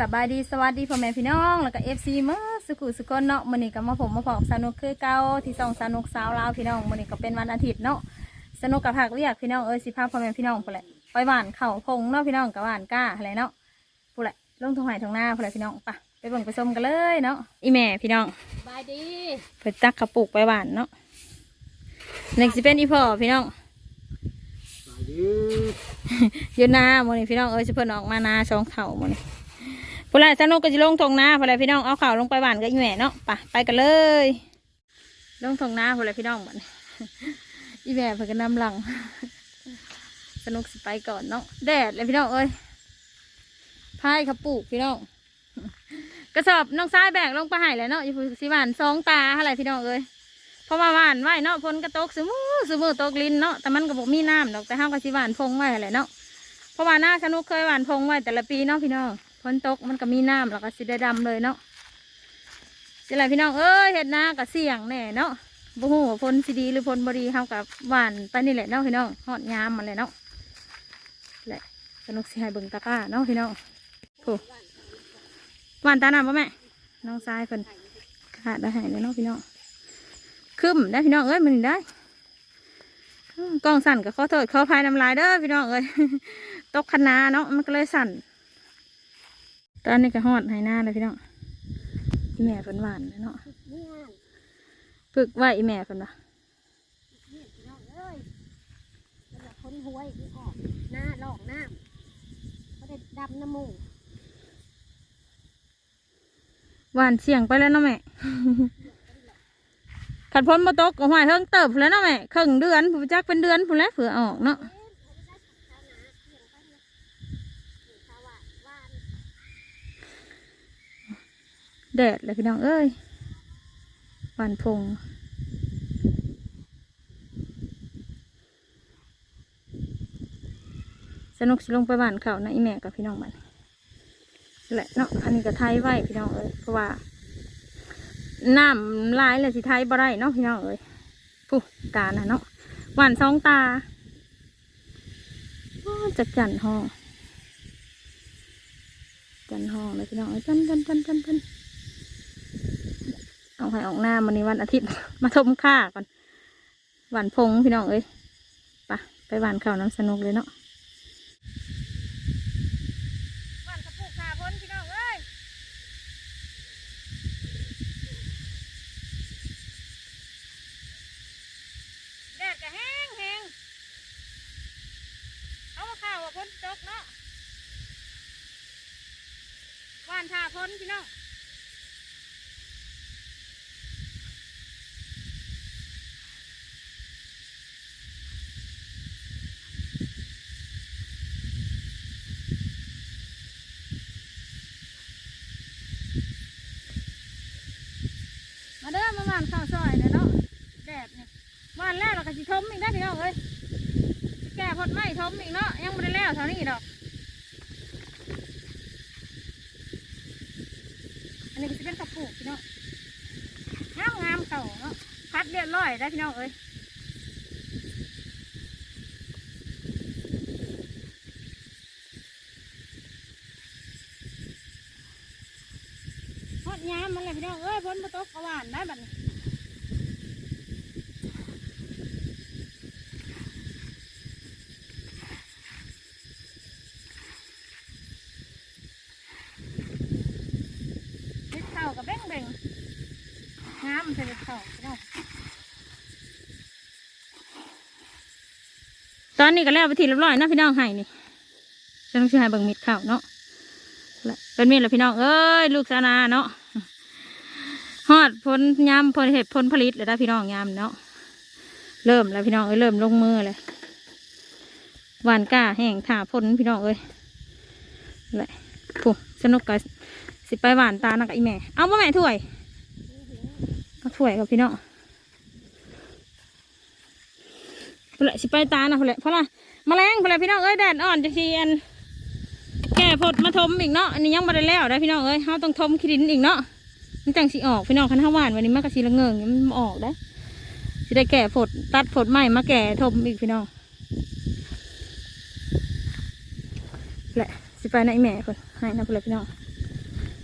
สบายดีสวัสดีพ่อแม่พี่น้อง แล้วก็เอฟซีเมื่อสุขุสุกนเนาะมื้อนี้ก็มาผมมาพอกสนุกคือเก่าที่ส่องสนุกสาวลาวพี่น้องมื้อนี้ก็เป็นวันอาทิตย์เนาะสนุกกับผักเรียกพี่น้องเอ้ยสิพาพ่อแม่พี่น้องพุ่นแหละไปหวานเข่าพงเนาะพี่น้องกับหวานก้าอะไรเนาะพุ่นแหละลงทงไหทงหน้าพุ่นแหละพี่น้องไปะไปเบิ่งไปชมกันเลยเนาะอีแม่พี่น้องบายดีเพิ่นตักกระปุกไปหวานเนาะนี่สิเป็นอีพ่อพี่น้องสวัสดีอยู่นาโมนี่พี่น้องเอ้ยสิเพิ่นออกมานาช่องเข่าโมนี่ พุ่นละสนุกก็จะลงทงนาพุ่นละพี่น้องเอาเข่าลงไปหวานกับอีแม่เนาะไปไปกันเลย ลงทงนาพุ่นละพี่น้องบัดนี้อีแม่เพิ่นก็นำหลัง สนุกสิไปก่อนเนาะแดดเลยพี่น้องเอ้ยพายขับปลูกพี่น้องกระสอบน้องซ้ายแบกลงไปให้เลยเนาะอยู่สิหวานสองตาอะไรพี่น้องเอ้ยพราะว่าหวานไว้เนาะฝนกระตกสมือสมือตกลินเนาะแต่มันก็บอกมีน้ำดอกแต่ห้ามก็สิหวานพงไว้แหละเนาะเพราะว่าหน้าสนุกเคยหวานพงไว้แต่ละปีเนาะพี่น้อง ฝนตกมันก็มีน้ำแล้วก็สิได้ดำเลยเนาะสิไรพี่น้องเอ้ยเห็ดนาก็เสี่ยงแน่เนาะบ่ฮู้ว่าฝนสิดีหรือฝนบดีเฮากับหวานไปนี่แหละเนาะพี่น้องฮอดยามมันเลยเนาะแหละสนุกสิให้เบิ่งตะก้าเนาะพี่น้องโอหวานตาหนาป่ะแม่น้องทรายเพิ่นขาดได้ให้เลยเนาะพี่น้องคึมได้พี่น้องเอ้ยมันได้กล้องสั่นก็ขอโทษขออภัยน้ำลายเด้อพี่น้องเอ้ยตกคณะเนาะมันก็เลยสั่น ตอนนี้ก็ฮอดให้หน้าเลยพี่น้องอีแม่เพิ่นหวานเลยเนาะนี่งานฝึกไว้อีแม่เพิ่นว่านี่พี่น้องเอ้ยสำหรับคนหวยที่ออกหน้าลอกน้ำเขาได้ดำน้ำมูกหวานเสียงไปแล้วเนาะแม่ขัดพ้นมาตกก็หอยเฮิงเติบพู้นแหล้วเนาะแม่ครึ่งเดือนผู้จักเป็นเดือนพู้นแหล้วเผื่อออกเนาะ เอ๊ะเขาได้ชาวนาเสี่ยงไปเนี่ยชาวหวานหวาน แดดเลยพี่น้องเอ้ยหวานพงสนุกสิลงไปบ้านเขานะอีแม่กับพี่น้องมันแหละเนาะอันนี้ก็ไทยไว้พี่น้องเอ้ยเพราะว่าน้ำลายเลยสิไทยบ่ได้เนาะพี่น้องเอ้ยผู้ตานะเนาะหวานสองตาจักจันห้องจันห้องเลยพี่น้องเอ้ยจันจันจันจันจัน เอาให้ออกหน้ามันนี้วันอาทิตย์ มาทมค่าก่อนหวานพงพี่น้องเอ้ยไปะไปหวานข้าวน้ำสนุกเลยเนาะหวานกระปุกขาพ้นพี่น้องเอ้ยแดดก็แห้งแห้งเอามาข้าวว่าพ้นตกเนาะหวานทาพ้นพี่น้อง มาเด้อมาหวานข้าวซอยเด้อเนาะแดดนี่หวานแล้วเราก็สิทมอีกได้อพี่น้องเอ้ยแก่พดไม่ทมอีกเนาะยังไม่ได้แล้วเท่านี้ดอก อันนี้ก็จะเป็นกระปุกพี่น้องงามงามเก่าเนาะพัดเรียบร้อยได้พี่น้องเอ้ยฮอดยามมันเลย พี่น้นมาตกกระหวานได้บัดนี้เล็ดเต่ากับเบ่งเบ่งงามันจะเล็ดเต่าพี่น้องตอนนี้ก็แล้วไปทีเรียบร้อยเนาะพี่น้องให้นี่จะต้องช่วยให้เบิ่งมิดข้าวเนาะและเป็นมิดแล้วพี่น้องเอ้ยลูกสานาเนาะ ฮอดผลยามผลเห็ดผลผลิตเลยนะพี่น้องยามเนาะเริ่มแล้วพี่น้องเอ้ยเริ่มลงมือเลยหวานก้าแห้งถ่าพ้นพี่น้องเอ้ยแหละผู้สนุกกับสิไปหวานตานักบอีแม่เอาบ่แม่ถ้วยเอาถ้วยกับพี่น้องพนแหละสิไปตานะพนแหละเพราะละแมลงพนแหละพี่น้องเอ้ยแดดอ่อนจะทีอันแก่พดมาทมอีกเนาะอันนี้ยังม่ได้แล้วได้พี่น้องเอ้ยเขาต้องทมขี้ดินอีกเนาะ นี่จังสีออกพี่น้องคันห้าหวานวันนี้มันก็สีละเงิงอย่างนี้มันออกได้อสิได้แก่ผดตัดผดใหม่มาแก่ทมอีกพี่น้องแหละสิไปในแม่คนให้นะพนแหละพี่น้อง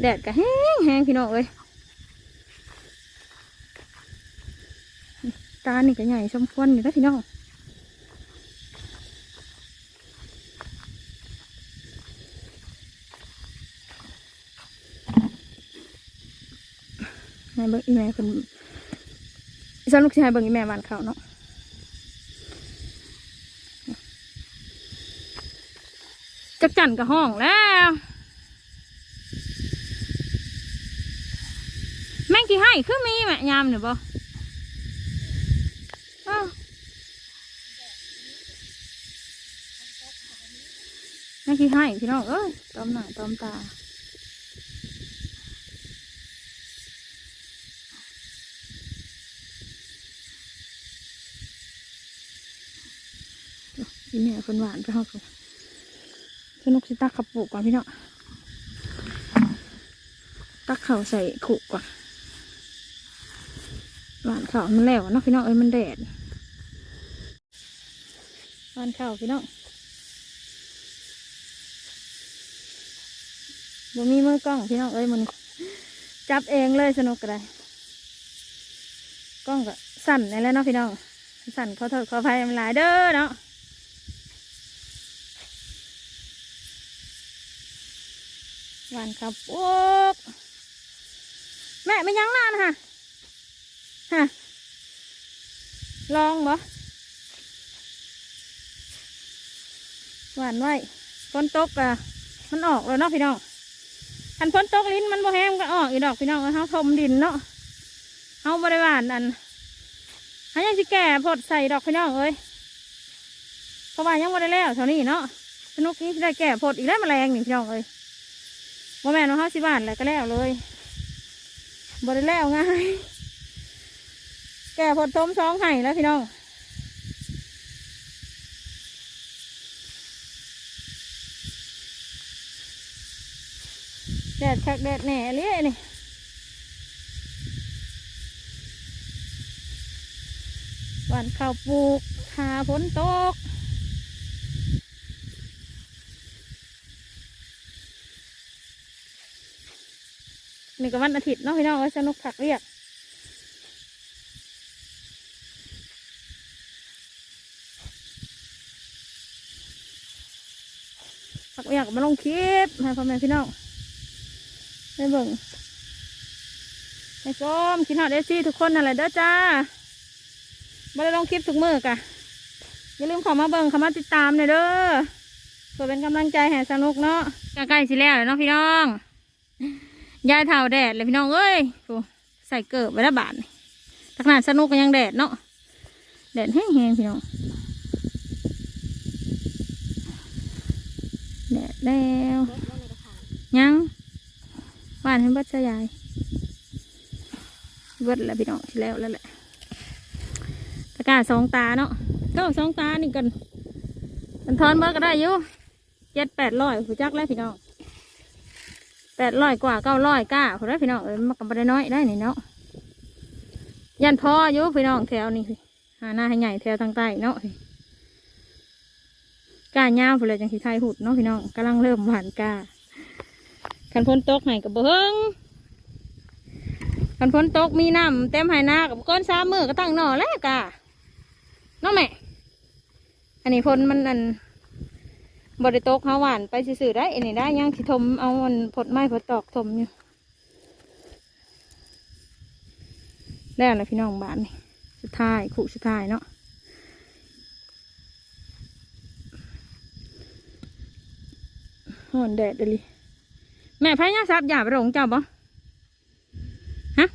แดดก็แห้งแห้งพี่น้องเอ้ยตาหนี่งก็ใหญ่สมควรอยู่แล้วพี่น้อง แม่เบิ่งอีแม่คนฉันลูกชายเบิ่งอีแม่บ้านเขาเนาะจักจันกับห้องแล้วแม่งกี่ให้คือมีแม่ยามเนี่ยบ่อ้าแม่งกี่ให้พี่น้องเอ้ยตอมหน้าตอมตา พี่แม่คนหวานไปห้องสนุกสิตักขับปลูกก่อนพี่น้องตักเข่าใส่ขู่ก่อนหวานเข้ามันแล้วเนาะพี่น้องเอ้ยมันแดดหวานเข้าพี่น้องบ่มีมือกล้องพี่น้องเอ้ยมันจับเองเลยสนุกก็ได้กล้องก็สั่นนี่แหล้วเนาะพี่น้องสั่นขอโทษขออภัยมันหลายเด้อเนาะ หวานข้าวปุ๊กแม่ไม่ยั้งนานค่ะฮะลองบ่หวานไว้ฝนตกอะมันออกแล้วเนาะพี่น้องอันฝนตกลิ้นมันบ่แห้งก็ออกอีดอกพี่น้องเฮาทมดินเนาะเฮาบ่ได้หวานอันเฮายังสิแก่พดใส่ดอกพี่น้องเอ้ยเพราะว่ายังบ่ได้แล้วเท่านี้เนาะสนุกนี้ได้แก่พดอีกแล้วแมลงนี่พี่น้องเอ้ย บ่แม่นว่าเฮาสิหวานแล้วก็แล้วเลยบ่ได้แล้วง่ายแก่ผลต้มช้องไห้แล้วพี่น้องแดดคักแดดแหน่เลยนี่วันข้าวปลูกหาฝนตก นี่ก็วันอาทิตย์เนาะพี่น้องไว้สนุกผักเรียกผักอยกมาลงคลิปให้พ่อแม่พี่น้องได้เบิ่งให้ส้มกินหอดเอซี่ทุกคนนั่นแหละเด้อจ้าม่ได้ลงคลิปทุกมือกะอย่าลืมขอมาเบิ่งเข้ามาติดตามหน่อยเด้อเพื่อเป็นกำลังใจให้สนุกเนาะใกล้ๆสิแล้วเนาะพี่น้อง ยายเท่าแดดเลยพี่น้องเอ้ยใส่เกิบไว้ละบาทนี่ถ้านาดสนุกก็ยังแดดเนาะแดดแห้งๆพี่น้องแดดแล้วยังหวานให้บิดซะยายเบิดแล้วพี่น้องที่แล้วแล้วแหละตะกร้าสองตาเนาะก็สองตานี่กันมันทอนเบิดก็ได้อยู่เจ็ดแปดร้อยผู้จักแล้วพี่น้อง แปดร้อยกว่าเก้าร้อยก้าผู้ได้พี่น้องเอ้ยมันก็บ่ได้น้อยได้นี่เนาะยันพออยู่พี่น้องแถวนี่หาหน้าให้ใหญ่แถวทางใต้เนาะก้าย่าวไปเลยจังสีไทยหุดเนาะพี่น้องกำลังเริ่มหวานก้าคันพ้นตกให้กับเบิ้งคันพ้นตกมีน้ำเต็มไหนากับก้อนสามมือก็ตั้งหน่อแล้วกาเนาะแม่อันนี้พ้นมันอัน บริโตกเขาหวานไปสื่อได้อันนี้ได้ยังสิทมเอามันผดไม้ผดตอกทมอยู่แล้วพี่น้องบ้านนี่สุดท้ายขู่สุดท้ายเนาะหอนแดดเลยแม่พายาซับอย่าไปหลงเจ้าบ่ฮะ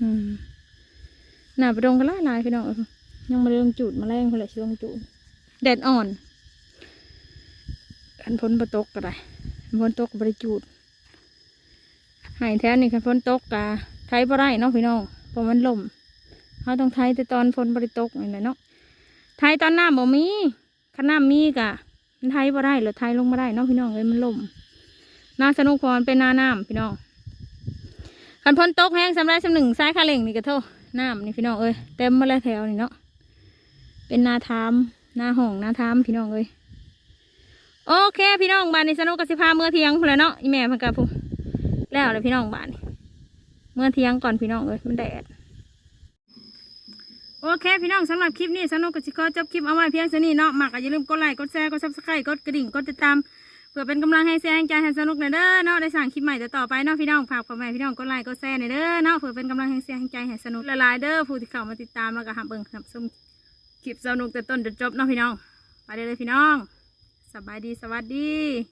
อืมหนาไปลงกันหลายลายพี่น้องเอ้ยยังมาเรื่องจูดมาแรงคนละชิลงจูดแดดอ่อน คันพ้นประตกก็ได้คันพ้นตกบริจูดหายแท้นี่คันพ้นตกกะไทยบ่ได้เนาะพี่น้องเพราะมันล่มเขาต้องไทยแต่ตอนฝนบริตกนี่แหละเนาะไทยตอนน้ำบ่มีคันน้ำมีกะมันไทยบ่ได้หรือไทยลงมาได้เนาะพี่น้องเอ้ยมันล่มนาสนุกพรเป็นนาน้ำพี่น้องคันพ้นตกแห้งสำไรสำหนึ่งซ้ายขาเล่งนี่ก็โทษน้ำนี่พี่น้องเอ้ยเต็มมาแล้วแถวนี่เนาะเป็นนาทามนาห้องนาทามพี่น้องเอ้ย โอเค พี่น้องบ้านนี้สนุกกสิพาเมื่อเที่ยงพู้นแหล้วเนาะอีแม่เพันกับผู้แล้วเลยพี่น้องบ้านนี่เมื่อเที่ยงก่อนพี่น้องเอ้ยมันแดด โอเค พี่น้องสำหรับคลิปนี้สนุกกับชิคอจบคลิปเอาไว้เพียงเท่านี้เนาะมักก็อย่าลืมกดไลค์กดแชร์กดซับสไครต์กดกระดิ่งกดติดตามเพื่อเป็นกำลังให้แซงใจให้สนุกหน่อยเด้อเนาะได้สั่งคลิปใหม่ต่อไปเนาะพี่น้องฝากพ่อแม่พี่น้องกดไลค์กดแชร์หน่อยเด้อเนาะเพื่อเป็นกำลังให้แซงใจให้สนุกหลายๆเด้อผู้ที่เข้ามาติดตามแล้วก็หับเบิ่งหับชมคลิปสนุกแต่ต้นจนจบเนาะพี่น้องไปเด้อเลยพี่น้อง บายดีสวัสดี